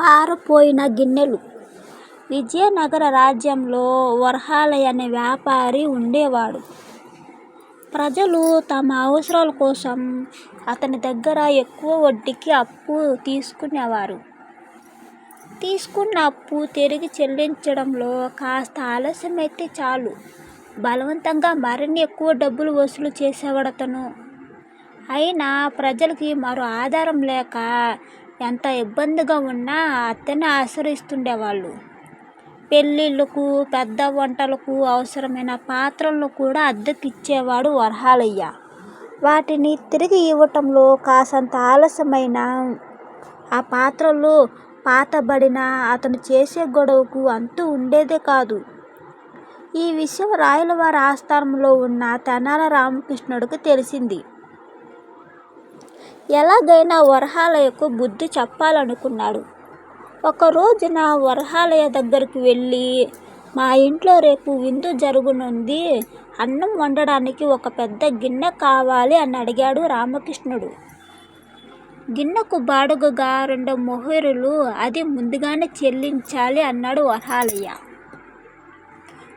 పారిపోయిన గిన్నెలు విజయనగర రాజ్యంలో వర్హాలయ అనే వ్యాపారి ఉండేవాడు. ప్రజలు తమ అవసరాల కోసం అతని దగ్గర ఎక్కువ వడ్డీకి అప్పు తీసుకునేవారు. తీసుకున్న అప్పు తిరిగి చెల్లించడంలో కాస్త ఆలస్యమైతే చాలు బలవంతంగా మరిన్ని ఎక్కువ డబ్బులు వసూలు చేసేవాడతను. అయినా ప్రజలకి మరో ఆధారం లేక ఎంత ఇబ్బందిగా ఉన్నా అత్తని ఆశ్రయిస్తుండేవాళ్ళు. పెళ్ళిళ్ళకు, పెద్ద వంటలకు అవసరమైన పాత్రలను కూడా అద్దెకిచ్చేవాడు వరహాలయ్య. వాటిని తిరిగి ఇవ్వటంలో కాసంత ఆలస్యమైన ఆ పాత్రలు పాతబడిన అతను చేసే గొడవకు అంతు ఉండేదే కాదు. ఈ విషయం రాయలవారి ఆస్థానంలో ఉన్న తెనాల రామకృష్ణుడికి తెలిసింది. ఎలాగైనా వరహాలయకు బుద్ధి చెప్పాలనుకున్నాడు. ఒకరోజున వరహాలయ దగ్గరికి వెళ్ళి మా ఇంట్లో రేపు విందు జరుగునుంది అన్నం వండడానికి ఒక పెద్ద గిన్నె కావాలి అని అడిగాడు రామకృష్ణుడు. గిన్నెకు బాడుగగా రెండు మొహరులు అది ముందుగానే చెల్లించాలి అన్నాడు వరహాలయ్య.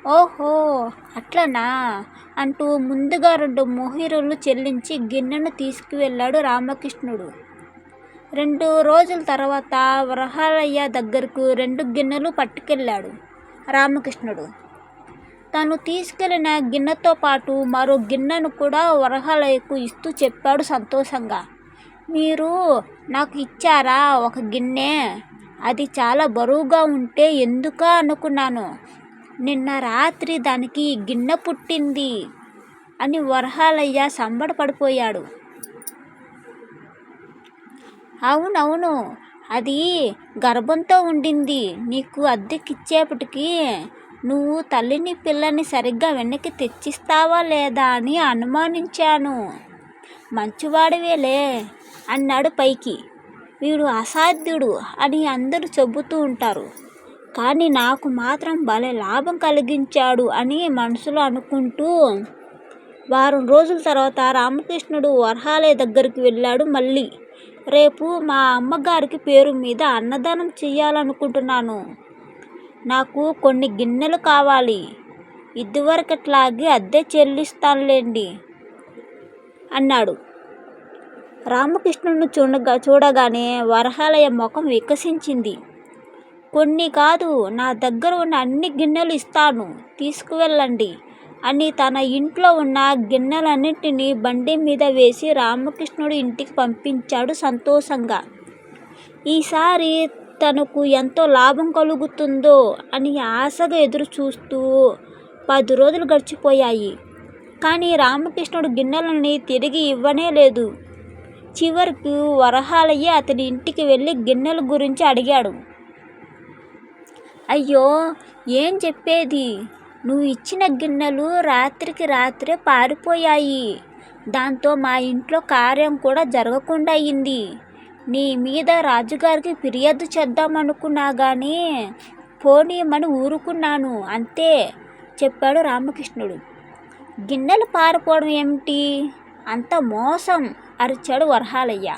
ఓహో అట్లనా అంటూ ముందుగా రెండు మొహిరులు చెల్లించి గిన్నెను తీసుకువెళ్ళాడు రామకృష్ణుడు. రెండు రోజుల తర్వాత వరహాలయ్య దగ్గరకు రెండు గిన్నెలు పట్టుకెళ్ళాడు రామకృష్ణుడు. తను తీసుకెళ్ళిన గిన్నెతోపాటు మరో గిన్నెను కూడా వరహాలయ్యకు ఇస్తూ చెప్పాడు సంతోషంగా. మీరు నాకు ఇచ్చారా ఒక గిన్నె. అది చాలా బరువుగా ఉంటే ఎందుకా అనుకున్నాను. నిన్న రాత్రి దానికి గిన్నె పుట్టింది అని వరహాలయ్య సంబడపడిపోయాడు అవునవును అది గర్భంతో ఉండింది. నీకు అద్దెకిచ్చేపటికి నువ్వు తల్లిని పిల్లని సరిగ్గా వెనక్కి తెచ్చిస్తావా లేదా అని అనుమానించాను. మంచివాడివేలే అన్నాడు పైకి. వీడు అసాధ్యుడు అని అందరూ చెబుతూ ఉంటారు. కానీ నాకు మాత్రం భలే లాభం కలిగించాడు అని మనసులో అనుకుంటూ వారం రోజుల తర్వాత రామకృష్ణుడు వరహాలయ్య దగ్గరికి వెళ్ళాడు మళ్ళీ. రేపు మా అమ్మగారికి పేరు మీద అన్నదానం చేయాలనుకుంటున్నాను నాకు కొన్ని గిన్నెలు కావాలి. ఇదివరకట్లాగే అద్దె చెల్లిస్తానులేండి అన్నాడు. రామకృష్ణుడ్ని చూడగానే వరహాలయ ముఖం వికసించింది. కొన్ని కాదు నా దగ్గర ఉన్న అన్ని గిన్నెలు ఇస్తాను తీసుకువెళ్ళండి అని తన ఇంట్లో ఉన్న గిన్నెలన్నింటినీ బండిమీద వేసి రామకృష్ణుడు ఇంటికి పంపించాడు సంతోషంగా. ఈసారి తనకు ఎంతో లాభం కలుగుతుందో అని ఆశగా ఎదురుచూస్తూ పది రోజులు గడిచిపోయాయి. కానీ రామకృష్ణుడు గిన్నెలని తిరిగి ఇవ్వనే లేదు చివరకు వరహాలయ్య అతని ఇంటికి వెళ్ళి గిన్నెల గురించి అడిగాడు. అయ్యో ఏం చెప్పేది. నువ్వు ఇచ్చిన గిన్నెలు రాత్రికి రాత్రే పారిపోయాయి. దాంతో మా ఇంట్లో కార్యం కూడా జరగకుండా అయింది. నీ మీద రాజుగారికి ఫిర్యాదు చేద్దామనుకున్నా కానీ పోనీయమని ఊరుకున్నాను అంతే చెప్పాడు రామకృష్ణుడు. గిన్నెలు పారిపోవడం ఏమిటి. అంత మోసం అరిచాడు వరహాలయ్య.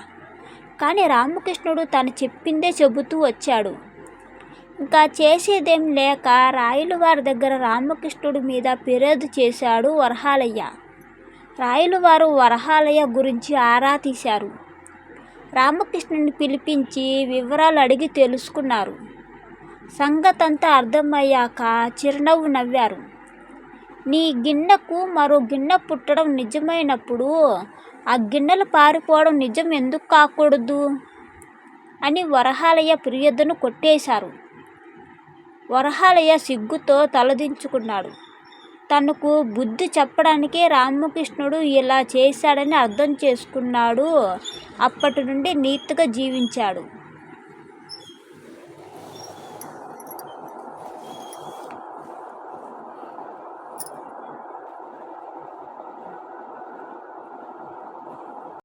కానీ రామకృష్ణుడు తను చెప్పిందే చెబుతూ వచ్చాడు. ఇంకా చేసేదేం లేక రాయలవారి దగ్గర రామకృష్ణుడి మీద ఫిర్యాదు చేశాడు వరహాలయ్య. రాయలవారు వరహాలయ్య గురించి ఆరా తీశారు. రామకృష్ణుని పిలిపించి వివరాలు అడిగి తెలుసుకున్నారు. సంగతంతా అర్థమయ్యాక చిరునవ్వు నవ్వారు. నీ గిన్నెకు మరో గిన్నె పుట్టడం నిజమైనప్పుడు ఆ గిన్నెలు పారిపోవడం నిజం ఎందుకు కాకూడదు అని వరహాలయ్య ఫిర్యాదును కొట్టేశారు. వరహాలయ్య సిగ్గుతో తలదించుకున్నాడు. తనకు బుద్ధి చెప్పడానికే రామకృష్ణుడు ఇలా చేశాడని అర్థం చేసుకున్నాడు. అప్పటి నుండి నీతిగా జీవించాడు.